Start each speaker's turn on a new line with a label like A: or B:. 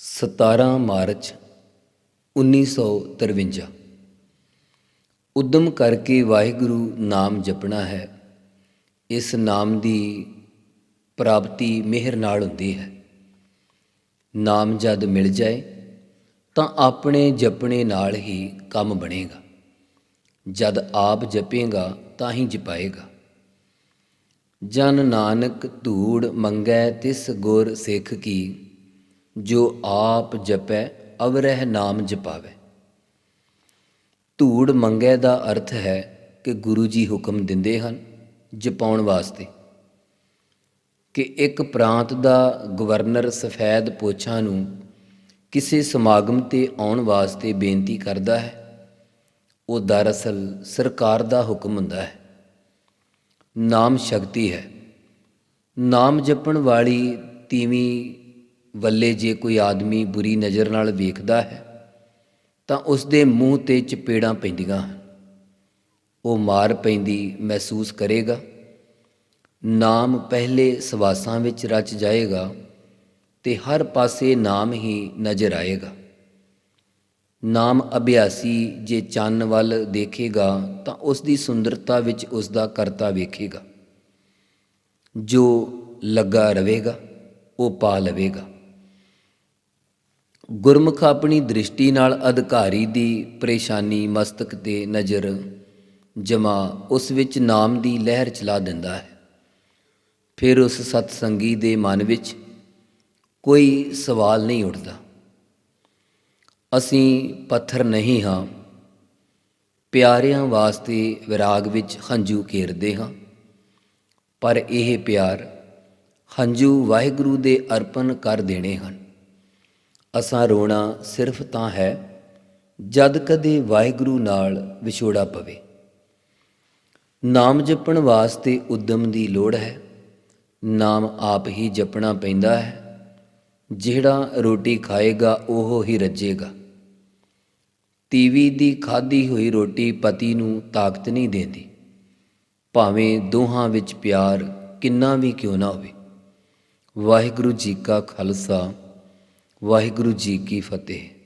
A: 17 March 1953 ਉਦਮ ਕਰਕੇ ਵਾਹਿਗੁਰੂ ਨਾਮ ਜਪਣਾ ਹੈ। ਇਸ ਨਾਮ ਦੀ ਪ੍ਰਾਪਤੀ ਮਿਹਰ ਨਾਲ ਹੁੰਦੀ ਹੈ। ਨਾਮ ਜਦ ਮਿਲ ਜਾਏ ਤਾਂ ਆਪਣੇ ਜਪਣੇ ਨਾਲ ਹੀ ਕੰਮ ਬਣੇਗਾ। ਜਦ ਆਪ ਜਪੇਗਾ ਤਾਂ ਹੀ ਜਪਾਏਗਾ। ਜਨ ਨਾਨਕ ਧੂੜ ਮੰਗੈ ਤਿਸ ਗੁਰ ਸਿੱਖ ਕੀ। ਜੋ ਆਪ ਜਪੈ, ਅਵਰਹਿ ਨਾਮ ਜਪਾਵੇ। ਧੂੜ ਮੰਗੈ ਦਾ ਅਰਥ ਹੈ ਕਿ ਗੁਰੂ ਜੀ ਹੁਕਮ ਦਿੰਦੇ ਹਨ ਜਪਾਉਣ ਵਾਸਤੇ ਕਿ ਇੱਕ ਪ੍ਰਾਂਤ ਦਾ ਗਵਰਨਰ ਸਫੈਦ ਪੋਛਾਂ ਨੂੰ ਕਿਸੇ ਸਮਾਗਮ ਤੇ ਆਉਣ ਵਾਸਤੇ ਬੇਨਤੀ ਕਰਦਾ ਹੈ। ਉਹ ਦਰਅਸਲ ਸਰਕਾਰ ਦਾ ਹੁਕਮ ਹੁੰਦਾ ਹੈ। ਨਾਮ ਸ਼ਕਤੀ ਹੈ। ਨਾਮ ਜਪਣ ਵਾਲੀ ਤੀਵੀਂ ਵੱਲੇ ਜੇ ਕੋਈ ਆਦਮੀ ਬੁਰੀ ਨਜ਼ਰ ਨਾਲ ਵੇਖਦਾ ਹੈ, ਤਾਂ ਉਸ ਦੇ ਮੂੰਹ ਤੇ ਚਪੇੜਾਂ ਪੈਂਦੀਆਂ ਹਨ। ਉਹ ਮਾਰ ਪੈਂਦੀ ਮਹਿਸੂਸ ਕਰੇਗਾ। ਨਾਮ ਪਹਿਲੇ ਸਵਾਸਾਂ ਵਿੱਚ ਰਚ ਜਾਏਗਾ ਤੇ ਹਰ ਪਾਸੇ ਨਾਮ ਹੀ ਨਜ਼ਰ ਆਏਗਾ। ਨਾਮ ਅਭਿਆਸੀ ਜੇ ਚੰਨ ਵੱਲ ਦੇਖੇਗਾ, ਤਾਂ ਉਸ ਦੀ ਸੁੰਦਰਤਾ ਵਿੱਚ ਉਸ ਦਾ ਕਰਤਾ ਵੇਖੇਗਾ। ਜੋ ਲੱਗਾ ਰਵੇਗਾ, ਉਹ ਪਾ ਲਵੇਗਾ। ਗੁਰਮੁਖ ਆਪਣੀ ਦ੍ਰਿਸ਼ਟੀ ਨਾਲ ਅਧਿਕਾਰੀ ਦੀ ਪਰੇਸ਼ਾਨੀ ਮਸਤਕ ਤੇ ਨਜ਼ਰ ਜਮਾ ਉਸ ਵਿੱਚ ਨਾਮ ਦੀ ਲਹਿਰ ਚਲਾ ਦਿੰਦਾ ਹੈ। ਫਿਰ ਉਸ ਸਤਸੰਗੀ ਦੇ ਮਨ ਵਿੱਚ ਕੋਈ ਸਵਾਲ ਨਹੀਂ ਉੱਠਦਾ। ਅਸੀਂ ਪੱਥਰ ਨਹੀਂ ਹਾਂ। ਪਿਆਰਿਆਂ ਵਾਸਤੇ ਵਿਰਾਗ ਵਿੱਚ ਹੰਝੂ ਘੇਰਦੇ ਹਾਂ। ਪਰ ਇਹ ਪਿਆਰ ਹੰਝੂ ਵਾਹਿਗੁਰੂ ਦੇ ਅਰਪਣ ਕਰ ਦੇਣੇ ਹਨ। ਅਸਾਂ ਰੋਣਾ ਸਿਰਫ ਤਾਂ ਹੈ ਜਦ ਕਦੇ ਵਾਹਿਗੁਰੂ ਨਾਲ ਵਿਛੋੜਾ ਪਵੇ। ਨਾਮ ਜਪਣ ਵਾਸਤੇ ਉਦਮ ਦੀ ਲੋੜ ਹੈ, ਨਾਮ ਆਪ ਹੀ ਜਪਣਾ ਪੈਂਦਾ ਹੈ, ਜਿਹੜਾ ਰੋਟੀ ਖਾਏਗਾ ਉਹ ਹੀ ਰੱਜੇਗਾ। ਤੀਵੀ ਦੀ ਖਾਧੀ ਹੋਈ ਰੋਟੀ ਪਤੀ ਨੂੰ ਤਾਕਤ ਨਹੀਂ ਦਿੰਦੀ, ਭਾਵੇਂ ਦੋਹਾਂ ਵਿੱਚ ਪਿਆਰ ਕਿੰਨਾ ਵੀ ਕਿਉਂ ਨਾ ਹੋਵੇ। ਵਾਹਿਗੁਰੂ ਜੀ ਕਾ ਖਾਲਸਾ। ਵਾਹਿਗੁਰੂ ਜੀ ਕੀ ਫਤਿਹ।